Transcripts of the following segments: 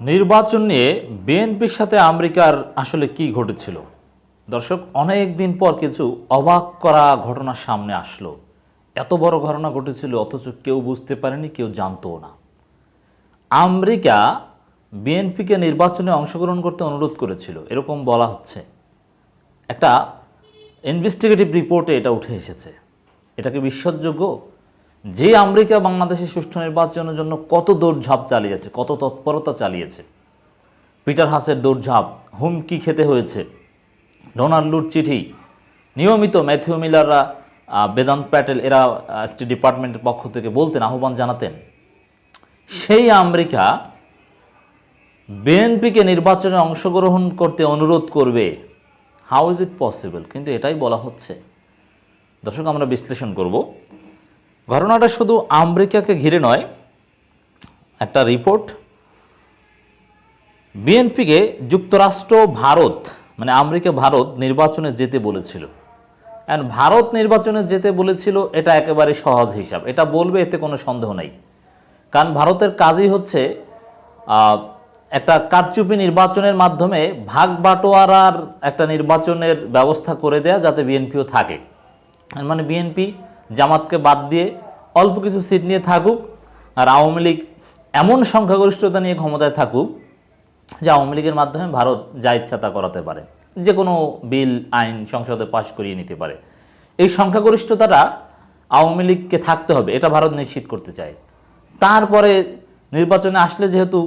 নির্বাচন নিয়ে বিএনপির সাথে আমেরিকার আসলে কি ঘটেছিল? দর্শক, অনেক দিন পর কিছু অবাক করা ঘটনা সামনে আসলো। এত বড় ঘটনা ঘটেছিল, অথচ কেউ বুঝতে পারেনি, কেউ জানতো না। আমেরিকা বিএনপিকে নির্বাচনে অংশগ্রহণ করতে অনুরোধ করেছিল, এরকম বলা হচ্ছে। একটা ইনভেস্টিগেটিভ রিপোর্টে এটা উঠে এসেছে। এটা কি বিশ্বাসযোগ্য যে আমেরিকা বাংলাদেশে সুষ্ঠু নির্বাচনের জন্য কত দৌড়ঝাঁপ চালিয়েছে, কত তৎপরতা চালিয়েছে? পিটার হাসের দৌড়ঝাঁপ, হুমকি খেতে হয়েছে। ডোনাল্ডুর চিঠি, নিয়মিত ম্যাথিউ মিলাররা বেদান্ত প্যাটেল, এরা স্টেট ডিপার্টমেন্টের পক্ষ থেকে বলতেন, আহ্বান জানাতেন, সেই আমেরিকা বিএনপিকে নির্বাচনে অংশগ্রহণ করতে অনুরোধ করবে। হাউ ইজ ইট পসিবল কিন্তু এটাই বলা হচ্ছে। দর্শক, আমরা বিশ্লেষণ করব। ঘটনাটা শুধু আমেরিকাকে ঘিরে নয়, একটা রিপোর্ট, বিএনপিকে যুক্তরাষ্ট্র, ভারত মানে আমেরিকা, ভারত নির্বাচনে যেতে বলেছিল। অ্যান্ড ভারত নির্বাচনে যেতে বলেছিল, এটা একেবারে সহজ হিসাব। এটা বলবে, এতে কোনো সন্দেহ নাই। কারণ ভারতের কাজই হচ্ছে একটা কারচুপি নির্বাচনের মাধ্যমে ভাগ বাটোয়ারার একটা নির্বাচনের ব্যবস্থা করে দেয়া, যাতে বিএনপিও থাকে। মানে বিএনপি জামাতকে বাদ দিয়ে অল্প কিছু সিট নিয়ে থাকুক আর আওয়ামী লীগ এমন সংখ্যাগরিষ্ঠতা নিয়ে ক্ষমতায় থাকুক যে আওয়ামী লীগের মাধ্যমে ভারত যা ইচ্ছা তা করাতে পারে, যে কোনো বিল, আইন সংসদে পাশ করিয়ে নিতে পারে। এই সংখ্যাগরিষ্ঠতাটা আওয়ামী লীগকে থাকতে হবে, এটা ভারত নিশ্চিত করতে চায়। তারপরে নির্বাচনে আসলে যেহেতু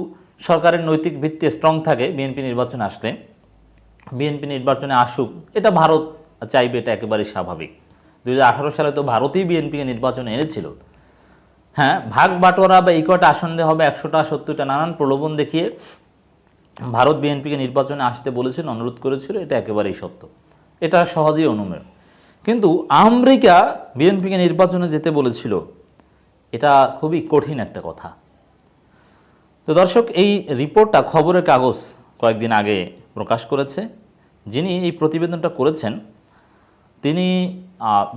সরকারের নৈতিক ভিত্তি স্ট্রং থাকে, বিএনপি নির্বাচনে আসলে, বিএনপি নির্বাচনে আসুক, এটা ভারত চাইবে, এটা একেবারেই স্বাভাবিক। দুই হাজার আঠারো সালে তো ভারতই বিএনপিকে নির্বাচনে এনেছিল। হ্যাঁ ভাগ বাটোয়ারা বা এই কটা আসন হবে, একশোটা, সত্তরটা নানান প্রলোভন দেখিয়ে ভারত বিএনপিকে নির্বাচনে আসতে বলেছিল অনুরোধ করেছিল, এটা একেবারেই সত্য। এটা সহজেই অনুমেয়। কিন্তু আমেরিকা বিএনপিকে নির্বাচনে যেতে বলেছিল, এটা খুবই কঠিন একটা কথা। তো দর্শক, এই রিপোর্টটা খবরের কাগজ কয়েকদিন আগে প্রকাশ করেছে। যিনি এই প্রতিবেদনটা করেছেন তিনি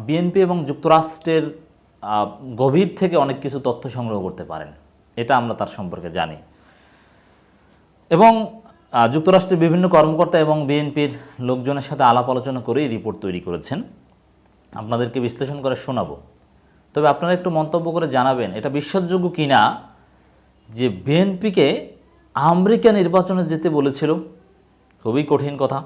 বিএনপি এবং যুক্তরাষ্ট্রের গভীর থেকে অনেক কিছু তথ্য সংগ্রহ করতে পারেন। এটা আমরা তার সম্পর্কে জানি। এবং যুক্তরাষ্ট্রের বিভিন্ন কর্মকর্তা এবং বিএনপির লোকজনের সাথে আলাপ আলোচনা করেই রিপোর্ট তৈরি করেছেন। আপনাদেরকে বিশ্লেষণ করে শোনাবো। তবে আপনারা একটু মন্তব্য করে জানাবেন, এটা বিশ্বাসযোগ্য কি না যে বিএনপিকে আমেরিকা নির্বাচনে যেতে বলেছিল? খুবই কঠিন কথা।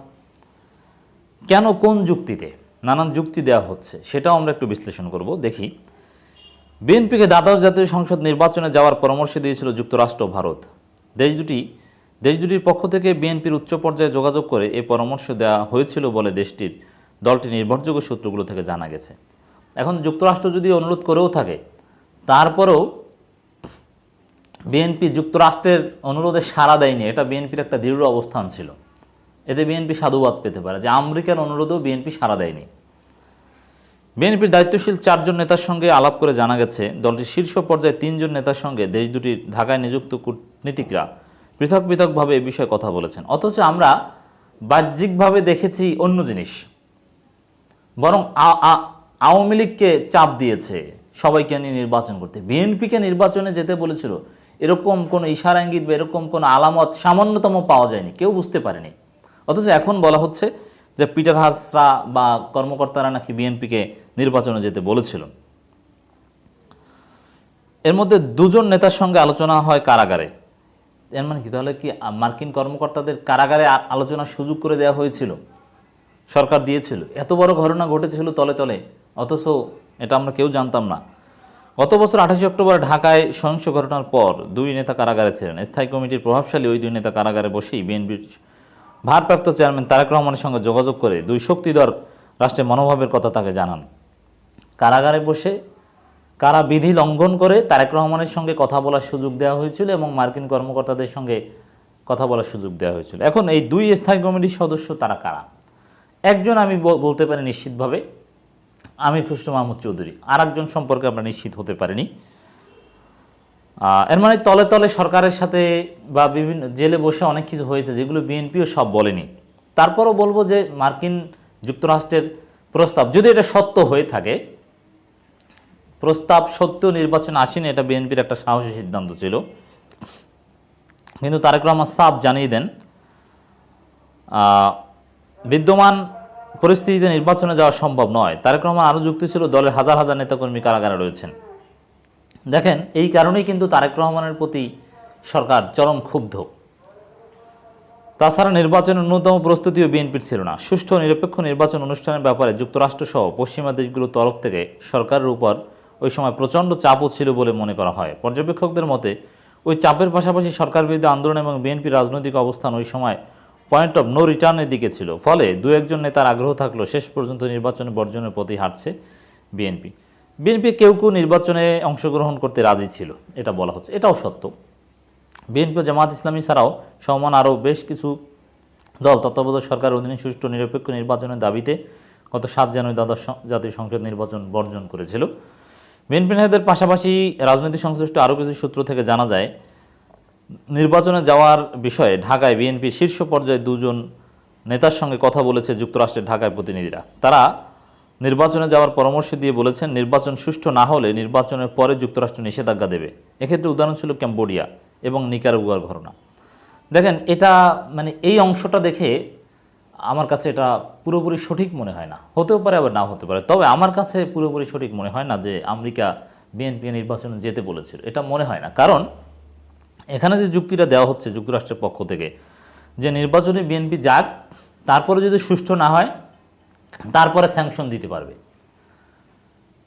কেন কোন যুক্তিতে? নানান যুক্তি দেওয়া হচ্ছে, সেটাও আমরা একটু বিশ্লেষণ করব, দেখি। বিএনপিকে দ্বাদশ জাতীয় সংসদ নির্বাচনে যাওয়ার পরামর্শ দিয়েছিল যুক্তরাষ্ট্র ভারত। দেশ দুটি, দেশ দুটির পক্ষ থেকে বিএনপির উচ্চ পর্যায়ে যোগাযোগ করে এই পরামর্শ দেওয়া হয়েছিল বলে দেশটির দলটি নির্ভরযোগ্য সূত্রগুলো থেকে জানা গেছে। এখন যুক্তরাষ্ট্র যদি অনুরোধ করেও থাকে, তারপরেও বিএনপি যুক্তরাষ্ট্রের অনুরোধে সাড়া দেয়নি, এটা বিএনপির একটা দৃঢ় অবস্থান ছিল। এতে বিএনপি সাধুবাদ পেতে পারে। যে আমেরিকার অনুরোধেও বিএনপি সাড়া দেয়নি। বিএনপির দায়িত্বশীল চারজন নেতার সঙ্গে আলাপ করে জানা গেছে, দলটির শীর্ষ পর্যায়ে তিনজন নেতার সঙ্গে দেশ দুটির ঢাকায় নিযুক্ত কূটনীতিকরা পৃথক পৃথকভাবে এ বিষয়ে কথা বলেছেন। অথচ আমরা বাহ্যিকভাবে দেখেছি অন্য জিনিস। বরং আওয়ামী লীগকে চাপ দিয়েছে সবাইকে নিয়ে নির্বাচন করতে। বিএনপিকে নির্বাচনে যেতে বলেছিল, এরকম কোনো ইশারা ইঙ্গিত বা এরকম কোনো আলামত সামান্যতম পাওয়া যায়নি। কেউ বুঝতে পারেনি। অথচ এখন বলা হচ্ছে যে পিটার হাসরা বা কর্মকর্তারা নাকি বিএনপিকে নির্বাচনে যেতে বলেছিল। এর মধ্যে দুজন নেতার সঙ্গে আলোচনা হয় কারাগারে। এর মানে কি? তাহলে কি মার্কিন কর্মকর্তাদের কারাগারে আলোচনার সুযোগ করে দেওয়া হয়েছিল? সরকার দিয়েছিল। এত বড় ঘটনা ঘটেছিল তলে তলে। অথচ এটা আমরা কেউ জানতাম না। গত বছর আঠাশে অক্টোবর ঢাকায় সহিংস ঘটনার পর দুই নেতা কারাগারে ছিলেন। স্থায়ী কমিটির প্রভাবশালী ওই দুই নেতা কারাগারে বসেই বিএনপির ভারপ্রাপ্ত চেয়ারম্যান তারেক রহমানের সঙ্গে যোগাযোগ করে দুই শক্তিধর রাষ্ট্রের মনোভাবের কথা তাকে জানান। কারাগারে বসে কারা বিধি লঙ্ঘন করে তারেক রহমানের সঙ্গে কথা বলার সুযোগ দেওয়া হয়েছিল এবং মার্কিন কর্মকর্তাদের সঙ্গে কথা বলার সুযোগ দেওয়া হয়েছিল। এখন এই দুই স্থায়ী কমিটির সদস্য তারা কারা? একজন আমি বল- বলতে পারি নিশ্চিতভাবে, আমির খুসরো মাহমুদ চৌধুরী। আর একজন সম্পর্কে আমরা নিশ্চিত হতে পারিনি। এর মানে তলে তলে সরকারের সাথে বা বিভিন্ন জেলে বসে অনেক কিছু হয়েছে, যেগুলো বিএনপিও সব বলেনি। তারপরও বলব যে মার্কিন যুক্তরাষ্ট্রের প্রস্তাব, যদি এটা সত্য হয়ে থাকে, প্রস্তাব সত্য, নির্বাচন আসেনি, এটা বিএনপির একটা সাহসী সিদ্ধান্ত ছিল। কিন্তু তারেক রহমান সাফ জানিয়ে দেন বিদ্যমান পরিস্থিতিতে নির্বাচনে যাওয়া সম্ভব নয়। তারেক রহমান আরও যুক্তি ছিল, দলের হাজার হাজার নেতাকর্মী কারাগারে রয়েছেন। দেখেন, এই কারণেই কিন্তু তারেক রহমানের প্রতি সরকার চরম ক্ষুব্ধ। তাছাড়া নির্বাচনের ন্যূনতম প্রস্তুতিও বিএনপির ছিল না। সুষ্ঠু নিরপেক্ষ নির্বাচন অনুষ্ঠানের ব্যাপারে যুক্তরাষ্ট্রসহ পশ্চিমা দেশগুলোর তরফ থেকে সরকারের উপর ওই সময় প্রচণ্ড চাপও ছিল বলে মনে করা হয়। পর্যবেক্ষকদের মতে, ওই চাপের পাশাপাশি সরকার বিরোধী আন্দোলন এবং বিএনপি রাজনৈতিক অবস্থান ওই সময় পয়েন্ট অফ নো রিটার্নের দিকে ছিল। ফলে দু একজন নেতার আগ্রহ থাকলেও শেষ পর্যন্ত নির্বাচনে বর্জনের প্রতি হাঁটছে বিএনপি। বিএনপি কেউ কেউ নির্বাচনে অংশগ্রহণ করতে রাজি ছিল, এটা বলা হচ্ছে, এটাও সত্য। বিএনপি জামাত ইসলামী ছাড়াও সমান আরও বেশ কিছু দল তত্ত্বাবধায়ক সরকার অধীনে সুষ্ঠু নিরপেক্ষ নির্বাচনের দাবিতে গত সাত জানুয়ারি দ্বাদশ জাতীয় সংসদ নির্বাচন বর্জন করেছিল। বিএনপি নেতাদের পাশাপাশি রাজনৈতিক সংশ্লিষ্ট আরও কিছু সূত্র থেকে জানা যায়, নির্বাচনে যাওয়ার বিষয়ে ঢাকায় বিএনপি শীর্ষ পর্যায়ে দুজন নেতার সঙ্গে কথা বলেছে যুক্তরাষ্ট্রের ঢাকায় প্রতিনিধিরা। তারা নির্বাচনে যাওয়ার পরামর্শ দিয়ে বলেছেন, নির্বাচন সুষ্ঠু না হলে নির্বাচনের পরে যুক্তরাষ্ট্র নিষেধাজ্ঞা দেবে। এক্ষেত্রে উদাহরণ ছিল ক্যাম্বোডিয়া এবং নিকারাগুয়ার ঘটনা। দেখেন, এটা মানে এই অংশটা দেখে আমার কাছে এটা পুরোপুরি সঠিক মনে হয় না। হতেও পারে আবার নাও হতে পারে। তবে আমার কাছে পুরোপুরি সঠিক মনে হয় না যে আমেরিকা বিএনপি নির্বাচনে যেতে বলেছিল। এটা মনে হয় না। কারণ এখানে যে যুক্তিটা দেওয়া হচ্ছে যুক্তরাষ্ট্রের পক্ষ থেকে, যে নির্বাচনে বিএনপি যাক, তারপরে যদি সুষ্ঠু না হয় তারপরে স্যাংশন দিতে পারবে।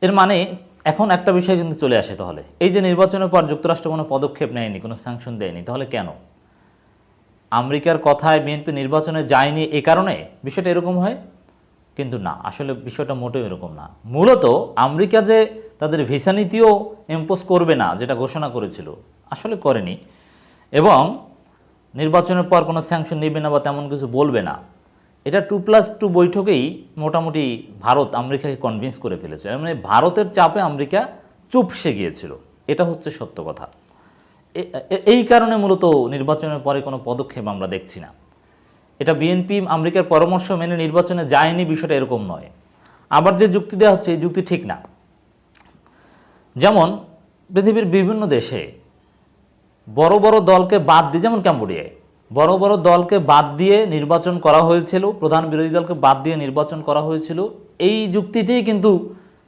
এর মানে এখন একটা বিষয় কিন্তু চলে আসে তাহলে। এই যে নির্বাচনের পর যুক্তরাষ্ট্র কোনো পদক্ষেপ নেয়নি, কোনো স্যাংশন দেয়নি, তাহলে কেন? আমেরিকার কথায় বিএনপি নির্বাচনে যায়নি এ কারণে বিষয়টা এরকম হয়? কিন্তু না, আসলে বিষয়টা মোটেও এরকম না। মূলত আমেরিকা যে তাদের ভিসা নীতিও ইম্পোজ করবে না, যেটা ঘোষণা করেছিল, আসলে করেনি। এবং নির্বাচনের পর কোনো স্যাংশন নেবে না বা তেমন কিছু বলবে না। এটা টু প্লাস টু বৈঠকেই মোটামুটি ভারত আমেরিকাকে কনভিন্স করে ফেলেছে। মানে ভারতের চাপে আমেরিকা চুপসে গিয়েছিল। এটা হচ্ছে সত্য কথা। এই কারণে মূলত নির্বাচনের পরে কোনো পদক্ষেপ আমরা দেখছি না। এটা বিএনপি আমেরিকার পরামর্শ মেনে নির্বাচনে যায়নি বিষয়টা এরকম নয়। আবার যে যুক্তি দেওয়া হচ্ছে, এই যুক্তি ঠিক না। যেমন পৃথিবীর বিভিন্ন দেশে বড় বড় দলকে বাদ দিয়ে, যেমন ক্যাম্বোডিয়ায় বড় বড় দলকে বাদ দিয়ে নির্বাচন করা হয়েছিল, প্রধান বিরোধী দলকে বাদ দিয়ে নির্বাচন করা হয়েছিল, এই যুক্তিতেই কিন্তু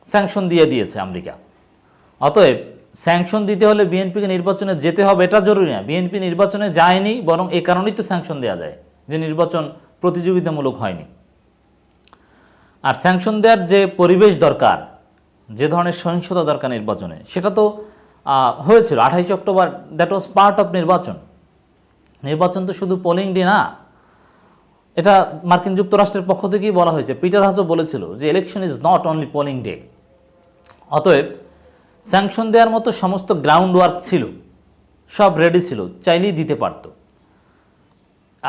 স্যাংশন দিয়ে দিয়েছে আমেরিকা। অতএব স্যাংশন দিতে হলে বিএনপিকে নির্বাচনে যেতে হবে, এটা জরুরি না। বিএনপি নির্বাচনে যায়নি, বরং এই কারণেই তো স্যাংশন দেওয়া যায়, যে নির্বাচন প্রতিযোগিতামূলক হয়নি। আর স্যাংশন দেওয়ার যে পরিবেশ দরকার, যে ধরনের সহিংসতা দরকার নির্বাচনে, সেটা তো হয়েছিল। আঠাইশে October that was part of নির্বাচন। নির্বাচন তো শুধু পোলিং ডে না। এটা মার্কিন যুক্তরাষ্ট্রের পক্ষ থেকেই বলা হয়েছে। পিটার হাসও বলেছিল যে election is not only polling day অতএব স্যাংশন দেওয়ার মতো সমস্ত গ্রাউন্ড ওয়ার্ক ছিল, সব রেডি ছিল, চাইলেই দিতে পারতো।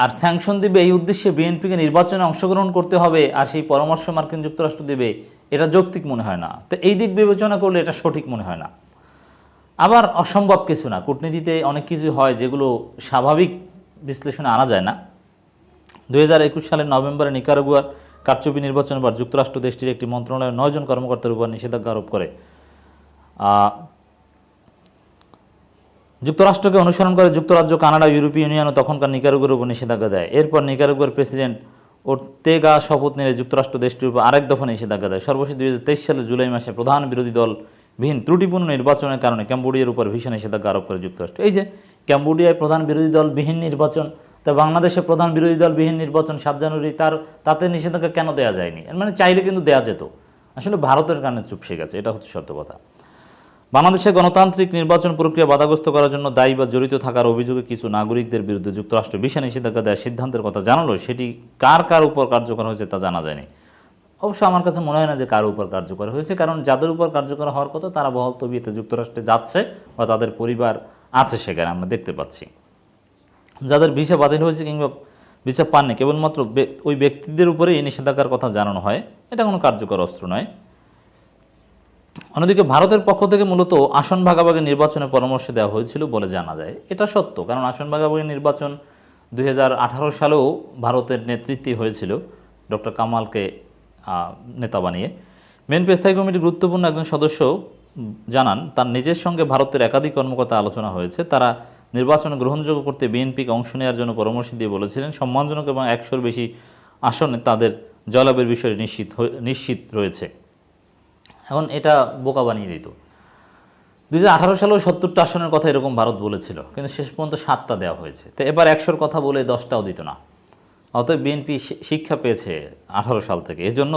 আর স্যাংশন দিবে এই উদ্দেশ্যে বিএনপিকে নির্বাচনে অংশগ্রহণ করতে হবে, আর সেই পরামর্শ মার্কিন যুক্তরাষ্ট্র দেবে, এটা যৌক্তিক মনে হয় না। তো এই দিক বিবেচনা করলে এটা সঠিক মনে হয় না। আবার অসম্ভব কিছু না। কূটনীতিতে অনেক কিছু হয় যেগুলো স্বাভাবিক বিশ্লেষণে আনা যায় না। দুই হাজার একুশ সালের নভেম্বরে নিকারাগুয়ার কারচুপি নির্বাচনের পর যুক্তরাষ্ট্র দেশটির একটি মন্ত্রণালয়ের নয়জন কর্মকর্তার উপর নিষেধাজ্ঞা আরোপ করে। যুক্তরাষ্ট্রকে অনুসরণ করে যুক্তরাজ্য, কানাডা, ইউরোপীয় ইউনিয়নও তখনকার নিকারাগুয়ার উপর নিষেধাজ্ঞা দেয়। এরপর নিকারাগুয়ার প্রেসিডেন্ট ওর্তেগা শপথ নিলে যুক্তরাষ্ট্র দেশটির উপর আরেক দফা নিষেধাজ্ঞা দেয়। সর্বশেষ দুই সালের জুলাই মাসে প্রধান বিরোধী দল বিহীন ত্রুটিপূর্ণ নির্বাচনের কারণে ক্যাম্বোডিয়ার উপর ভীষণ নিষেধাজ্ঞা আরোপ করে যুক্তরাষ্ট্র। এই যে ক্যাম্বোডিয়ায় প্রধান বিরোধী দল বিহীন নির্বাচন, তা বাংলাদেশে প্রধান বিরোধী দল বিহীন নির্বাচন সাত জানুয়ারি, তার, তাতে নিষেধাজ্ঞা কেন দেওয়া যায়নি? মানে চাইলে কিন্তু দেওয়া যেত। আসলে ভারতের কারণে চুপসে গেছে, এটা হচ্ছে সত্য কথা। বাংলাদেশে গণতান্ত্রিক নির্বাচন প্রক্রিয়া বাধাগ্রস্ত করার জন্য দায়ী বা জড়িত থাকার অভিযোগে কিছু নাগরিকদের বিরুদ্ধে যুক্তরাষ্ট্র বিশা নিষেধাজ্ঞা দেওয়ার সিদ্ধান্তের কথা জানালো। সেটি কার কার উপর কার্যকর হয়েছে তা জানা যায়নি। অবশ্য আমার কাছে মনে হয় না যে কার উপর কার্যকর হয়েছে, কারণ যাদের উপর কার্যকর হওয়ার কথা তারা বহল তবিয়েতে যুক্তরাষ্ট্রে যাচ্ছে বা তাদের পরিবার আছে সেখানে, আমরা দেখতে পাচ্ছি। যাদের ভিসা বাতিল হয়েছে কিংবা ভিসা পাননি, কেবলমাত্র ওই ব্যক্তিদের উপরে এই নিষেধাজ্ঞার কথা জানানো হয়। এটা কোনো কার্যকর অস্ত্র নয়। অন্যদিকে ভারতের পক্ষ থেকে মূলত আসন ভাগাভাগি নির্বাচনের পরামর্শ দেওয়া হয়েছিল বলে জানা যায়। এটা সত্য, কারণ আসন ভাগাভাগি নির্বাচন দুই হাজার আঠারো সালেও ভারতের নেতৃত্বে হয়েছিল। ডক্টর কামালকে নেতা বানিয়ে। বিএনপি স্থায়ী কমিটির গুরুত্বপূর্ণ একজন সদস্য জানান, তার নিজের সঙ্গে ভারতের একাধিক কর্মকর্তা আলোচনা হয়েছে। তারা নির্বাচনে গ্রহণযোগ্য করতে বিএনপিকে অংশ নেওয়ার জন্য পরামর্শ দিয়ে বলেছিলেন, সম্মানজনক এবং একশোর বেশি আসনে তাদের জয়লাভের বিষয়ে নিশ্চিত নিশ্চিত রয়েছে। এখন এটা বোকা বানিয়ে দিত। দুই হাজার সালেও সত্তরটা আসনের কথা এরকম ভারত বলেছিল, কিন্তু শেষ পর্যন্ত সাতটা দেওয়া হয়েছে। তো এবার একশোর কথা বলে দশটাও দিত না। অতএব বিএনপি শিক্ষা পেয়েছে আঠারো সাল থেকে। এজন্য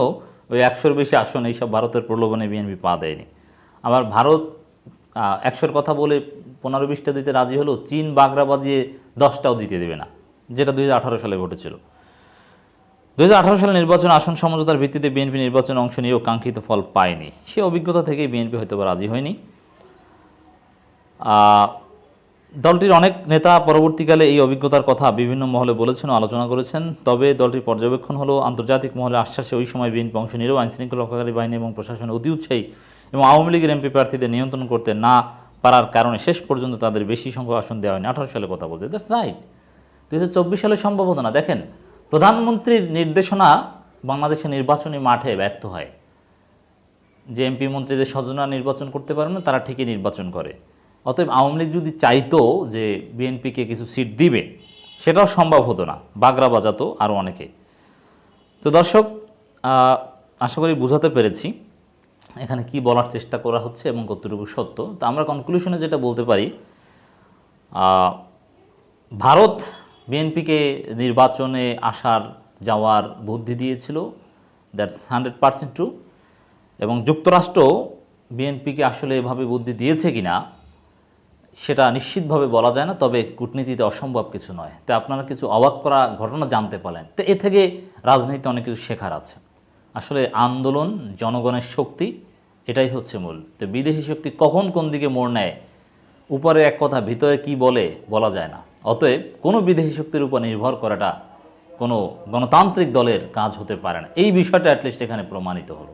ওই একশোর বেশি আসন এইসব ভারতের প্রলোভনে বিএনপি পা দেয়নি। আবার ভারত একশোর কথা বলে পনেরো বিশটা দিতে রাজি হলো চীন বাগড়া বাজিয়ে দশটাও দিতে দেবে না, যেটা দুই হাজার আঠারো সালে ঘটেছিল। দুই হাজার আঠারো সালে নির্বাচন আসন সমঝোতার ভিত্তিতে বিএনপি নির্বাচনে অংশ নিয়েও কাঙ্ক্ষিত ফল পায়নি। সে অভিজ্ঞতা থেকেই বিএনপি হয়তো রাজি হয়নি। দলটির অনেক নেতা পরবর্তীকালে এই অভিজ্ঞতার কথা বিভিন্ন মহলে বলেছেন আলোচনা করেছেন। তবে দলটির পর্যবেক্ষণ হলো, আন্তর্জাতিক মহলে আশ্বাসে ওই সময় বিএনপি অংশ নিলেও আইনশৃঙ্খলা রক্ষাকারী বাহিনী এবং প্রশাসন অতি উৎসাহী এবং আওয়ামী লীগের এমপি প্রার্থীদের নিয়ন্ত্রণ করতে না পারার কারণে শেষ পর্যন্ত তাদের বেশি সংখ্যক আসন দেওয়া হয়নি। আঠারো সালে কথা বলতে দ্যাটস রাইট দুই হাজার চব্বিশ সালে সম্ভব হতো না দেখেন, প্রধানমন্ত্রীর নির্দেশনা বাংলাদেশের নির্বাচনী মাঠে ব্যর্থ হয়। যে এমপি মন্ত্রীদের স্বজনরা নির্বাচন করতে পারে না, তারা ঠিকই নির্বাচন করে। অতএব আওয়ামী লীগ যদি চাইতো যে বিএনপিকে কিছু সিট দিবে, সেটাও সম্ভব হতো না। বাগড়া বাজাতো আরও অনেকে। তো দর্শক আশা করি বুঝাতে পেরেছি এখানে কি বলার চেষ্টা করা হচ্ছে এবং কতটুকু সত্য। তো আমরা কনক্লুশনে যেটা বলতে পারি ভারত বিএনপিকে নির্বাচনে আসার, যাওয়ার বুদ্ধি দিয়েছিল। দ্যাটস হান্ড্রেড পার্সেন্ট ট্রু এবং যুক্তরাষ্ট্র বিএনপিকে আসলে এভাবে বুদ্ধি দিয়েছে কিনা সেটা নিশ্চিতভাবে বলা যায় না, তবে কূটনীতিতে অসম্ভব কিছু নয়। তো আপনারা কিছু অবাক করা ঘটনা জানতে পারলেন তো এ থেকে রাজনীতিতে অনেক কিছু শেখার আছে। আসলে আন্দোলন, জনগণের শক্তি, এটাই হচ্ছে মূল। তো বিদেশি শক্তি কখন কোন দিকে মোড় নেয়, উপরে এক কথা, ভিতরে কি বলে, বলা যায় না। অতএব কোনো বিদেশি শক্তির উপর নির্ভর করাটা কোনো গণতান্ত্রিক দলের কাজ হতে পারে না। এই বিষয়টা অ্যাটলিস্ট এখানে প্রমাণিত হলো।